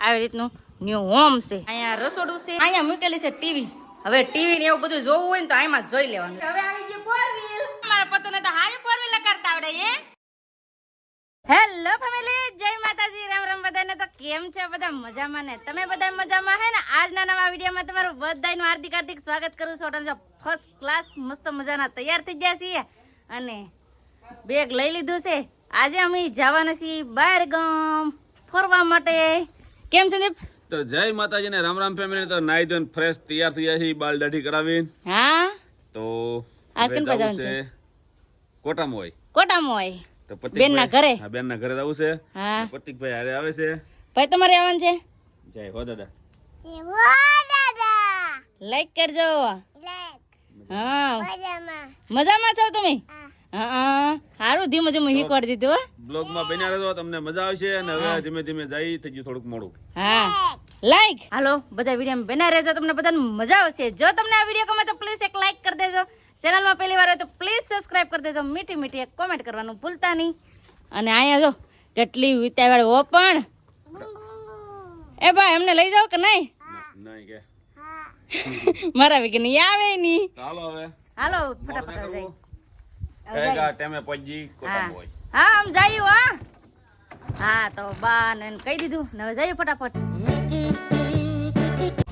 આવી રીતનું new home છે. અહીંયા રસોડું છે. અહીંયા મૂકેલી છે ટીવી. હવે ટીવી ને એવું બધું જોવું હોય ને તો આમાં જોઈ લેવાનું. હવે આવી ગઈ ફોર વ્હીલ મારા પતુને તો હારી ફોર વ્હીલ કરતા આવડે એ. હેલો ફેમિલી જય માતાજી રામ રામ બધાને તો કેમ છે? બધા મજામાં ને? તમે બધા મજામાં હે ને? આજના નવા વિડીયોમાં તમારું બધાનું હાર્દિક હાર્દિક સ્વાગત કરું છું. હોટલ ફર્સ્ટ ક્લાસ મસ્ત મજાના તૈયાર થઈ ગયા છીએ. અને બેગ લઈ લીધું છે. આજે અમે જવાના છીએ બહાર ગામ ફરવા માટે. કેમ સંદીપ તો જય માતાજી ને રામ રામ ફેમિલી તો નાઈ ધોઈને ફ્રેશ તૈયાર થઈ ગયા છે બાલ દાઢી કરાવી હા? તો આજ કેમ છે? કોટામ હોય. કોટામ હોય? તો પતિક બેન ના ઘરે? હા બેનના ઘરે આવું છે. હા. પતિકભાઈ હારે આવે છે. ભાઈ તમારે આવવાનું છે? જય હો દાદા. લાઈક કરજો. હા. મજામાં છો તમે? હા. સારું ધીમે ધીમે શીખવાડી દીધું હો. બ્લોગમાં બન્યા રહેજો તમને મજા આવશે અને હવે ધીમે ધીમે જઈ થઈ ગયું થોડુંક મોડું. હા. લાઈક હાલો બધા વીડિયો બના રહેજો તમને બધાને મજા આવશે. જો તમને આ વીડિયો ગમે તો પ્લીઝ એક લાઈક કરી દેજો. ચેનલમાં પહેલી વાર હોય તો પ્લીઝ સબસ્ક્રાઇબ કરી દેજો. મીઠી મીઠી એક કોમેન્ટ કરવાનું ભૂલતા નહીં. અને અહીંયા જો કેટલી વિતાવાળ હો પણ એ ભાઈ એમને લઈ જાઓ કે નહીં? નહીં કે. મારા વિઘ્ન આવે નહીં. હાલો હવે. હાલો ફટાફટ જાય. કહેગા હા. આમ જાયું હા. હા તો બા ને કહી દીધું. ને હવે જઈએ ફટાફટ.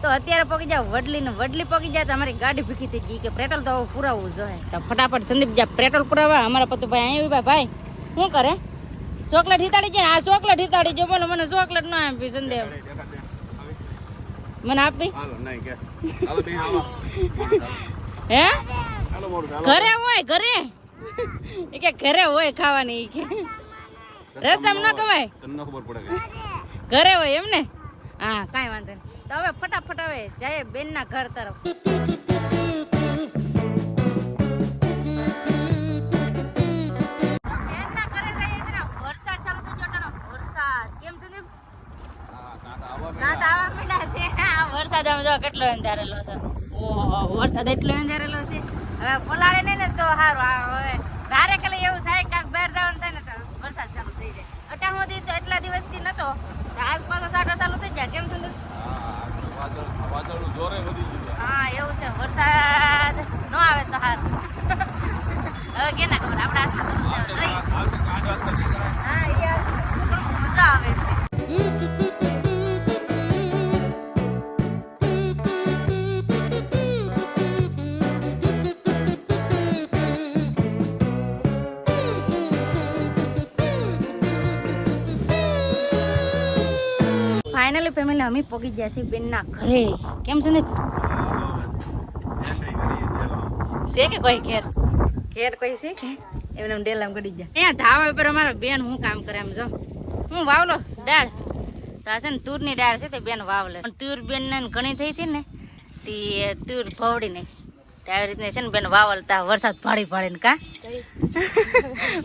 તો અત્યારે પગી જાવ વડલી ને વડલી પગી જાય તો અમારી ગાડી ભીખી થઈ ગઈ કે પેટ્રોલ તો પુરાવવું જોઈએ. તો ફટાફટ સંદીપ જા પેટ્રોલ પુરાવા અમારા પતુ ભાઈ અહીં ઊભા ભાઈ. શું કરે? ચોકલેટ હિતાડી છે આ ચોકલેટ હિતાડી. જો બોલો મને ચોકલેટ ના આપી સંદેવ. મને આપી? હે? ઘરે હોય ઘરે. એ કે ઘરે હોય ખાવાની ઈ કે. રસ્તામાં ન કવાય? તમને ખબર પડે ઘરે હોય એમ ને? હા કાંઈ વાંધો નહીં. તો હવે ફટાફટ હવે જઈએ બેનના ઘર તરફ. ને, વરસાદ આમ જો કેટલો અંધારેલો છે. વરસાદ એટલો અંધારેલો છે. હવે પલાળે ને તો સારું આ હવે ધારે ખાલી એવું થાય કે કાંઈક બહાર જવાનું થાય ને તો વરસાદ ચાલુ થઈ જાય. અટાણ તો એટલા દિવસથી નતો ફાઇનલી ફેમિલી અમે પગી ગયા છીએ બેનના ઘરે. કેમ છે ને? છે કે કોઈ ઘેર? ઘેર કોઈ છે કે? એમને એમ ડેલામ ગડી ગયા. અહીંયા ધાવા પર અમારો બેન હું કામ કરે એમ જો. હું વાવલો? દાળ. તો છે ને તૂરની દાળ છે તે બેન વાવલે. તુર બેન ને ઘણી થઈ હતી ને તે તુર ભવડી નહીં આવી રીતને છે ને બેન વાવલતા વરસાદ ભાડી ને કા?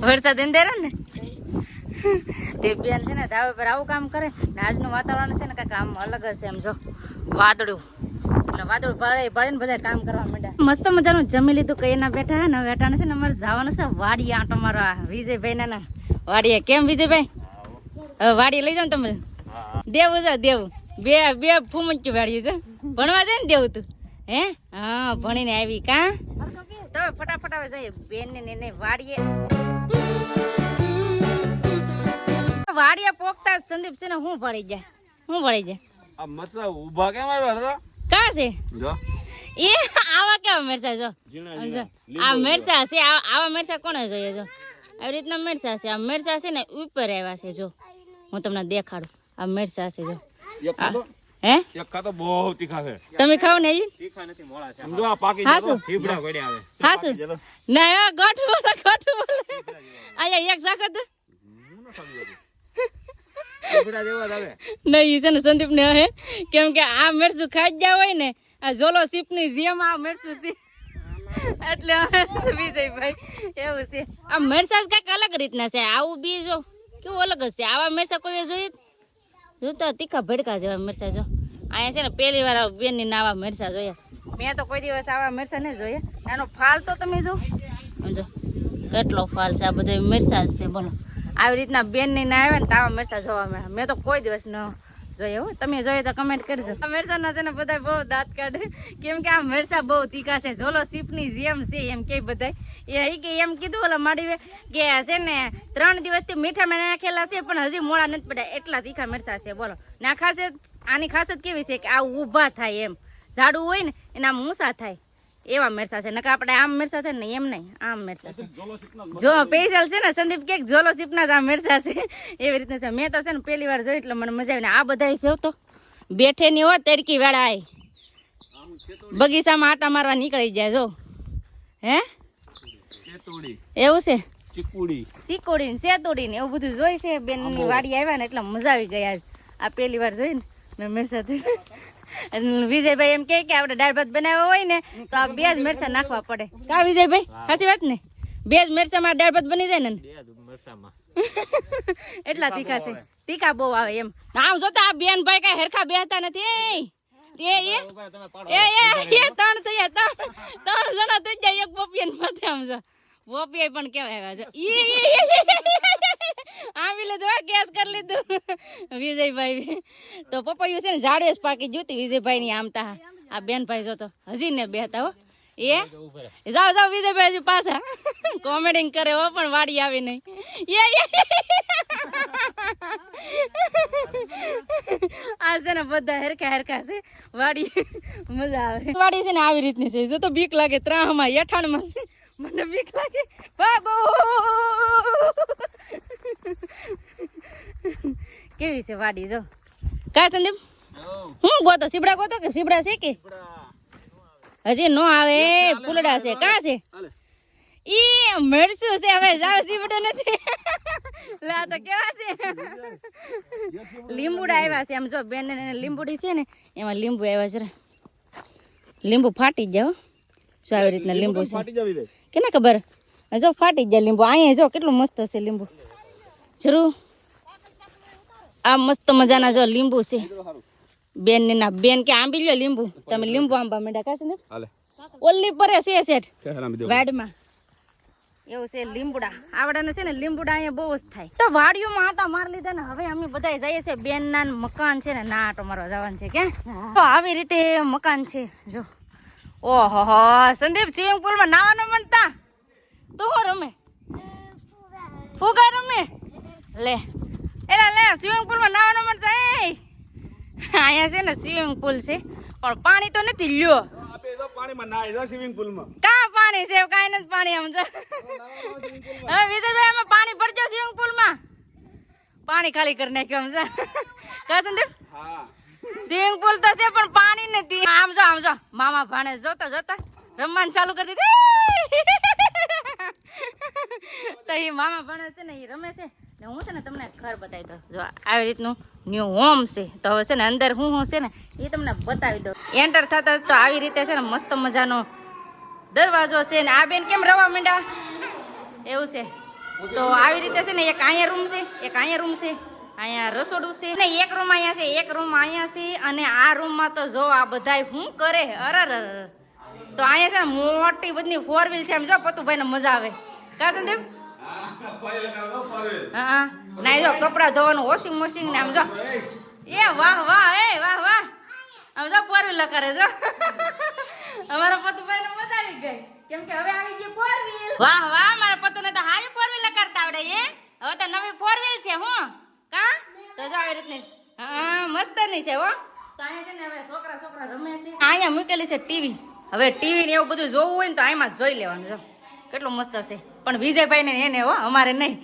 વરસાદ અંધેરો ને? તે બેન છે ને ધાબા પર આવું કામ કરે ને આજનું વાતાવરણ છે ને કાંઈક આમ અલગ છે એમ જો. વાદળું. એટલે વાદળ ભાડે ભાડે બધા કામ કરવા માંડ્યા. મસ્ત મજાનું જમી લીધું કઈ ના બેઠા ને, હવે છે ને અમારે જવાનું છે વાડીએ આંટો મારવા. વિજયભાઈ ના વાડીએ. કેમ વિજયભાઈ? વાડીએ લઈ ને તમે. દેવું છે, દેવું. બે બે ફૂમચ્યું વાળ્યું છે. ભણવા છે ને દેવું તું. હે? હા, ભણીને આવી કા? તો ફટાફટ આવે જઈએ બેન ને વાડીએ. વાડીએ પોકતા જ સંદીપ છે ને હું ભળી જાય? હું ભળી જાય? આ મતલબ ઊભા કેમ આવ્યા હતા? કા છે? જો. એ આવા કેવા મરચા જો. આ મરચા છે આવા મરચા કોને જોઈએ જો? આવી રીતના મરચા છે. આ મરચા છે ને ઉપર આવ્યા છે જો. હું તમને દેખાડું. આ મરચા છે જો. એક ખાતો હે. એક બહુ તીખા છે. તમે ખાવ ને હાસુ સમજો આ પાકી જતો. શું? ઠીબડા આવે. હા ના આ ગોઠું બોલે અહીંયા એક જાગો તો. ઠીબડા જેવા જ આવે નહીં છે ને સંદીપ ને હે. કેમ કે આ મરચું ખાઈ ગયા હોય ને આ ઝોલો સીપની જેમ આ મરચું છે એટલે વિજયભાઈ? એવું છે. આ મરચા કંઈક અલગ રીતના છે. આવું બી જો કેવું અલગ જ છે. આવા મરસા કોઈ જોઈએ જોતા તીખા ભડકા જેવા મરચા જો. અહીંયા છે ને પહેલી વાર બેનની નાવા મરસા જોયા. મેં તો કોઈ દિવસ આવા મરચા નહીં જોયા. આનો ફાલ તો તમે જો. સમજો કેટલો ફાલ છે. આ બધા મરચા છે બોલો. આવી રીતના બેન નહીં ના આવે ને તાવા મરચા જોવા મળે મેં તો કોઈ દિવસ ન જોઈએ હો. તમે જોઈએ તો કમેન્ટ કરજો. મરચાના છે ને બધા બહુ દાંત કાઢે. કેમ કે આ મરચા બહુ તીખા છે. ઝોલો સીપની જેમ છે એમ કે બધા એ કે એમ કીધું ઓલા માડી કે છે ને ત્રણ દિવસથી મીઠામાં નાખેલા છે, પણ હજી મોડા નથી પડ્યા. એટલા તીખા મરચા છે. બોલો. ના ખાસિયત, આની ખાસિયત કેવી છે કે આ ઊભા થાય એમ. ઝાડું હોય ને એના મૂસા થાય. એવા મેરસા છે. નકા આપણે આમ મેરસા છે ને એમ નહીં આમ મરચા છે. જો સ્પેશિયલ છે ને સંદીપ કે જોલો સીપના જ આ મેરસા છે. એવી રીતના છે. મેં તો છે ને પહેલી વાર જોઈ એટલે મને મજા આવી ને આ બધા છે તો. બેઠે ની હોત તડકી વાળા આય. બગીચામાં આટા મારવા નીકળી જાય જો. હે? એવું છે? ચીકુડી. સિકોડી ને સેતુડી ને એવું બધું જોઈ છે. બેનની વાડી આવ્યા ને એટલે મજા આવી ગઈ આજ. આ પહેલી વાર જોઈ ને મેં મરસા વિજયભાઈ એમ કહે કે આપણે દાળ ભાત બનાવ્યો હોય ને તો આ બે જ મરસા નાખવા પડે કા વિજયભાઈ સાચી વાત ને બે જ મરસામાં દાળ ભાત બની જાય ને એટલા તીખા છે તીખા બહુ આવે એમ આમ જોતા આ બેન ભાઈ કઈ હરખા બેહતા નથી એ એ એ એ એ ત્રણ થયા ત્રણ ત્રણ જણા થઈ જાય એક પોપિયા માથે આમ જો પોપિયા પણ કેવા આવ્યા છે ઈ આમી લીધું આ ગેસ કરી લીધું. વિજયભાઈ તો પપૈયું છે ને ઝાડવે જ પાકી જોતી વિજયભાઈ ની આમતા આ બેન ભાઈ જો તો હજી ને બેહતા હો. એ? જાઓ જાઓ વિજયભાઈ હજી પાછા. કોમેડિંગ કરે હો પણ વાડી આવી નહીં. એ આ છે ને બધા હેરકા હરખા છે. વાડી મજા આવે. વાડી છે ને આવી રીતની છે. જો તો બીક લાગે ત્રાહમાં યઠાણમાં છે. મને બીક લાગે. ભાગો કેવી છે વાડી જો. કા સંદીપ? હું ગોતો સીબડા ગોતો કે સીબડા છે કે? હજી નો આવે ફૂલડા છે. કા છે? ઈ મરસું છે હવે જાવ સીબડો નથી. લા તો કેવા છે? લીંબુડા આવ્યા છે. આમ જો બેન ને લીંબુડી છે ને એમાં લીંબુ આવ્યા છે લીંબુ ફાટી જ જાવ શું આવી રીતના લીંબુ છે. ફાટી જવી દે. કેને ખબર? જો ફાટી જાય લીંબુ. અહીંયા જો કેટલું મસ્ત છે લીંબુ. જરૂર. આ મસ્ત મજાના જો લીંબુ છે. બેન ને ના બેન કે આંબી લ્યો લીંબુ. તમે લીંબુ આંબા મેડા કાશે ને? ઓલી પરે છે સેઠ વાડમાં. એવું છે લીંબુડા. આવડાને છે ને લીંબુડા અહીંયા બહુ જ થાય. તો વાડીઓમાં આટા મારી લીધા ને હવે અમે બધા જઈએ છે બેન ના મકાન છે ને ના આટો મારવા જવાનું છે કે? તો આવી રીતે મકાન છે જો. ઓહો સંદીપ સ્વિમિંગ પુલમાં નાવાનું મનતા? તો રમે. ફુગા રમે? લે એલા લે સ્વિમિંગ પુલમાં નાવાનો મનતા એ અહીંયા છે ને સ્વિમિંગ પુલ છે પણ પાણી તો નથી લ્યો પાણીમાં નાય જો સ્વિમિંગ પુલમાં કા પાણી છે કાઈ નથી પાણી આમ જો હવે વિજયભાઈ અમે પાણી ભરજો સ્વિમિંગ પુલમાં પાણી ખાલી કરી નાખ્યું આમ જો કા સંદીપ હા સ્વિમિંગ પુલ તો છે પણ પાણી નથી આમ જો આમ જો મામા ભાણે જોતા જોતા રમવાનું ચાલુ કરી દીધી તો એ મામા ભાણે છે ને એ રમે છે ને હું છે ને તમને ઘર બતાવી દઉં. જો આવી રીતનું ન્યુ હોમ છે. તો હવે છે ને અંદર હું હું છે ને એ તમને બતાવી દઉં. એન્ટર થતા તો આવી રીતે છે ને મસ્ત મજાનો દરવાજો છે ને આ બેન કેમ રવા માંડ્યા? એવું છે. તો આવી રીતે છે ને એક અહીંયા રૂમ છે, એક અહીંયા રૂમ છે, અહીંયા રસોડું છે ને એક રૂમ અહીંયા છે, એક રૂમ અહીંયા છે અને આ રૂમમાં તો જો આ બધાય શું કરે? અરર તો અહીંયા છે ને મોટી બધી ફોર વ્હીલ છે એમ જો પતુભાઈને મજા આવે. કા સંદીપ? હા ના જો કપડાં ધોવાનું વોશિંગ મશીન ને આમ જો. એ વાહ વાહ એ વાહ વાહ. આમ જો ફોર વ્હીલર કરે જો. અમારા પતુભાઈને મજા આવી ગઈ. કેમ કે હવે આવી ગઈ ફોર વ્હીલ વાહ વાહ મારા પતુને તો હારી ફોર વ્હીલર કરતા આવડે એ? હવે તો નવી ફોર વ્હીલ છે હું. કા? તો જો આવી રીતની. હા મસ્તની છે હો. તો અહીંયા છે ને હવે છોકરા છોકરા રમે છે. અહીંયા મૂકેલી છે ટીવી. હવે ટીવી ને એવું બધું જોવું હોય ને તો આમાં જ જોઈ લેવાનું જો. કેટલું મસ્ત હશે પણ વિજયભાઈ ને એને હો અમારે નહીં.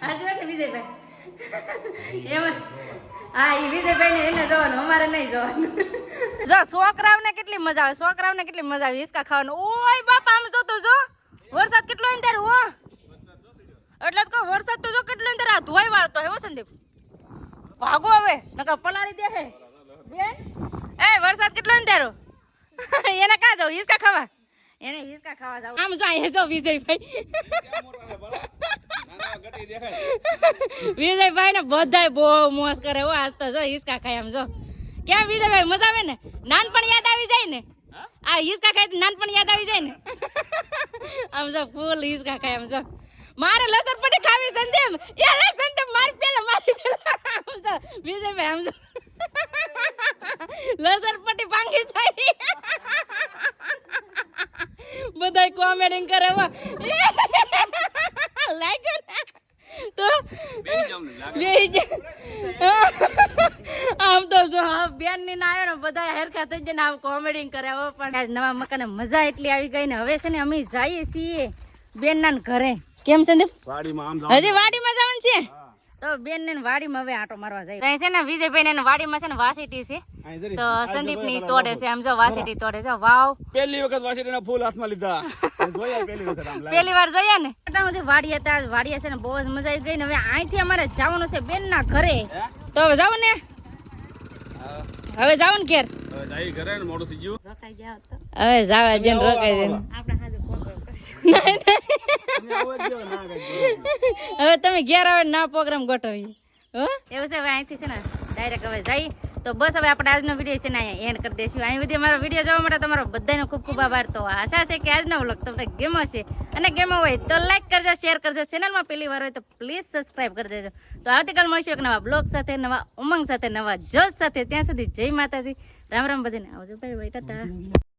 હાજી ને વિજયભાઈ. એમાં હા એ વિજયભાઈ ને એને જોવાનું અમારે નહીં જોવાનું. જો છોકરાઓને કેટલી મજા આવે છોકરાઓને કેટલી મજા આવે હિસકા ખાવાનું. ઓય બાપા આમ જો તો જો. વરસાદ કેટલો હોય ત્યારે હો. એટલે તો વરસાદ તો જો કેટલો હોય ત્યારે આ ધોઈ વાળતો હે સંદીપ. ભાગો હવે. નકર પલાળી દે હે. બેન. એ વરસાદ કેટલો હોય તારો એને કાં જાવ? હિસકા ખાવા? એને હિસકા ખાવા જાવ. આમ જો અહીંયા જો વિજયભાઈ. વિજયભાઈ ને બધાય બહુ મોસ કરે હો, આજ તો જો હિસકા ખાય આમ જો. કેમ વિજયભાઈ, મજા આવે ને? નાનપણ યાદ આવી જાય ને? આ હિસકા ખાય તો નાનપણ યાદ આવી જાય ને? આમ જો ફૂલ હિસકા ખાય આમ જો. મારે લસણ પટ્ટી ખાવી સંદેમ એ લસણ માર પેલા મારી પેલા આમ જો, વિજયભાઈ, આમ જો. લસણ પટ્ટી ભાંગી થઈ બધા કોમેડિંગ કરે તો લાગે. જા. આમ તો જો બેનની ના આવ્યો ને બધા હેરખા થઈ જાય ને આમ કોમેડિંગ કરે હવે પણ આજ નવા મકાને મજા એટલી આવી ગઈ ને હવે છે ને અમે જઈએ છીએ બેન ના ઘરે. કેમ સંદીપ. હજી વાડીમાં જવાનું છે? તો બેન ને વાડીમાં હવે આટો મારવા જાય. અહીં છે ને વિજયભાઈ ને વાડીમાં છે ને વાસીટી છે. તો સંદીપની તોડે છે આમ જો વાસીટી તોડે છે. વાવ. પહેલી વખત વાસીટીના ફૂલ હાથમાં લીધા. પહેલી વાર જોયા ને? ત્યાં સુધી વાડી હતા વાડી છે ને બહુ જ મજા આવી ગઈ ને હવે અહીંથી અમારે જવાનું છે બેન ના ઘરે તો હવે જાવ ને. હવે જાવ ને ઘેર. હવે જાય ઘરે ને મોડું થઈ ગયું. હવે જાવા જઈને આવો, રોકાઈ આવો, જઈને તમે આવો જ જો, ના કાંઈ જો. હવે તમે ઘેર આવે ના પ્રોગ્રામ ગોઠવીએ. એવું છે, હવે અહીંથી છે ને ડાયરેક્ટ હવે જઈ તો બસ હવે આપણે આજનો વીડિયો છે ને અહીંયા એન્ડ કરી દઈશું. અહીં સુધી અમારો વીડિયો જોવા માટે તમારો બધાનો ખૂબ ખૂબ આભાર. તો આશા છે કે આજનો વ્લોગ તમને ગેમો છે અને ગેમો હોય તો લાઈક કરજો શેર કરજો. ચેનલમાં પહેલી વાર હોય તો પ્લીઝ સબસ્ક્રાઇબ કરી દેજો. તો આવતીકાલ મળીશું એક નવા બ્લોગ સાથે, નવા ઉમંગ સાથે, નવા જોશ સાથે. ત્યાં સુધી જય માતાજી. રામ રામ બધીને. આવજો ભાઈ ભાઈ